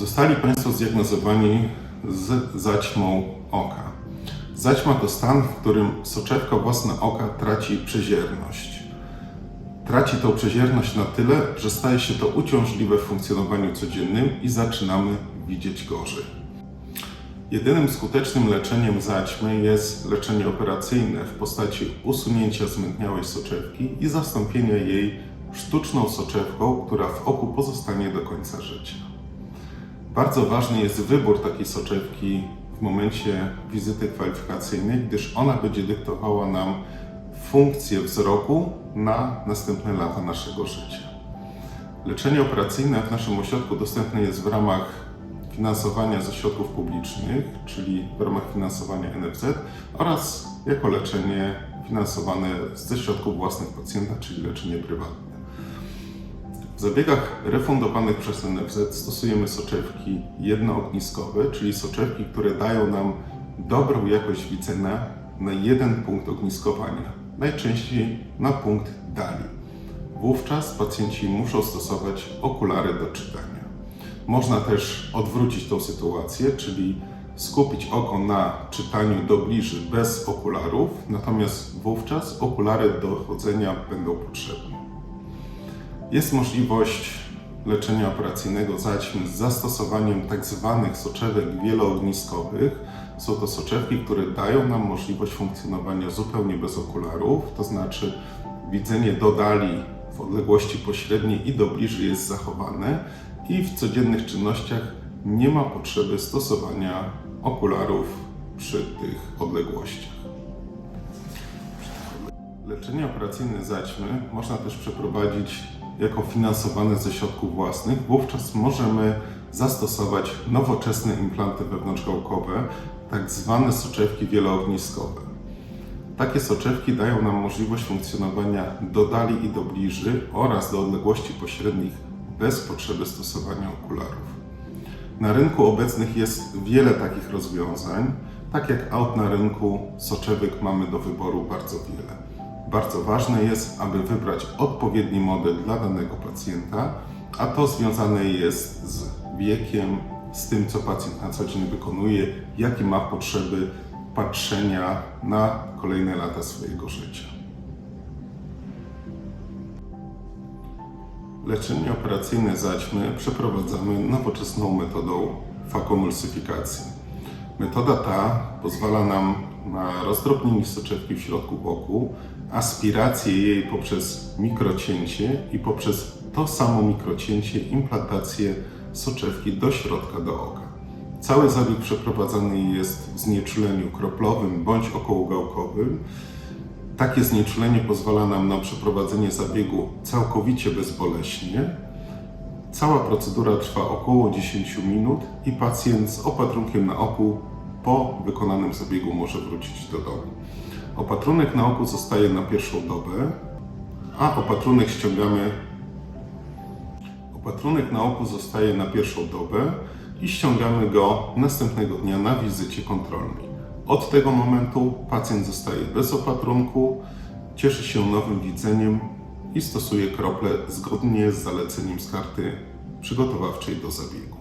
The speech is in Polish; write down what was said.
Zostali Państwo zdiagnozowani z zaćmą oka. Zaćma to stan, w którym soczewka własna oka traci przezierność. Traci tą przezierność na tyle, że staje się to uciążliwe w funkcjonowaniu codziennym i zaczynamy widzieć gorzej. Jedynym skutecznym leczeniem zaćmy jest leczenie operacyjne w postaci usunięcia zmętniałej soczewki i zastąpienia jej sztuczną soczewką, która w oku pozostanie do końca życia. Bardzo ważny jest wybór takiej soczewki w momencie wizyty kwalifikacyjnej, gdyż ona będzie dyktowała nam funkcję wzroku na następne lata naszego życia. Leczenie operacyjne w naszym ośrodku dostępne jest w ramach finansowania ze środków publicznych, czyli w ramach finansowania NFZ oraz jako leczenie finansowane ze środków własnych pacjenta, czyli leczenie prywatne. W zabiegach refundowanych przez NFZ stosujemy soczewki jednoogniskowe, czyli soczewki, które dają nam dobrą jakość widzenia na jeden punkt ogniskowania, najczęściej na punkt dali. Wówczas pacjenci muszą stosować okulary do czytania. Można też odwrócić tą sytuację, czyli skupić oko na czytaniu do bliży bez okularów, natomiast wówczas okulary do chodzenia będą potrzebne. Jest możliwość leczenia operacyjnego zaćmy z zastosowaniem tzw. soczewek wieloogniskowych. Są to soczewki, które dają nam możliwość funkcjonowania zupełnie bez okularów, to znaczy widzenie do dali w odległości pośredniej i do bliżej jest zachowane i w codziennych czynnościach nie ma potrzeby stosowania okularów przy tych odległościach. Leczenie operacyjne zaćmy można też przeprowadzić jako finansowane ze środków własnych. Wówczas możemy zastosować nowoczesne implanty wewnątrzgałkowe, tak zwane soczewki wieloogniskowe. Takie soczewki dają nam możliwość funkcjonowania do dali i do bliży oraz do odległości pośrednich bez potrzeby stosowania okularów. Na rynku obecnych jest wiele takich rozwiązań. Tak jak aut na rynku, soczewek mamy do wyboru bardzo wiele. Bardzo ważne jest, aby wybrać odpowiedni model dla danego pacjenta, a to związane jest z wiekiem, z tym, co pacjent na co dzień wykonuje, jakie ma potrzeby patrzenia na kolejne lata swojego życia. Leczenie operacyjne zaćmy przeprowadzamy nowoczesną metodą fakomulsyfikacji. Metoda ta pozwala nam na rozdrobnienie soczewki w środku boku, aspirację jej poprzez mikrocięcie i poprzez to samo mikrocięcie implantację soczewki do środka do oka. Cały zabieg przeprowadzany jest w znieczuleniu kroplowym bądź okołogałkowym. Takie znieczulenie pozwala nam na przeprowadzenie zabiegu całkowicie bezboleśnie. Cała procedura trwa około 10 minut i pacjent z opatrunkiem na oku po wykonanym zabiegu może wrócić do domu. Opatrunek na oku zostaje na pierwszą dobę, a opatrunek ściągamy. Opatrunek na oku zostaje na pierwszą dobę i ściągamy go następnego dnia na wizycie kontrolnej. Od tego momentu pacjent zostaje bez opatrunku, cieszy się nowym widzeniem i stosuje krople zgodnie z zaleceniem z karty przygotowawczej do zabiegu.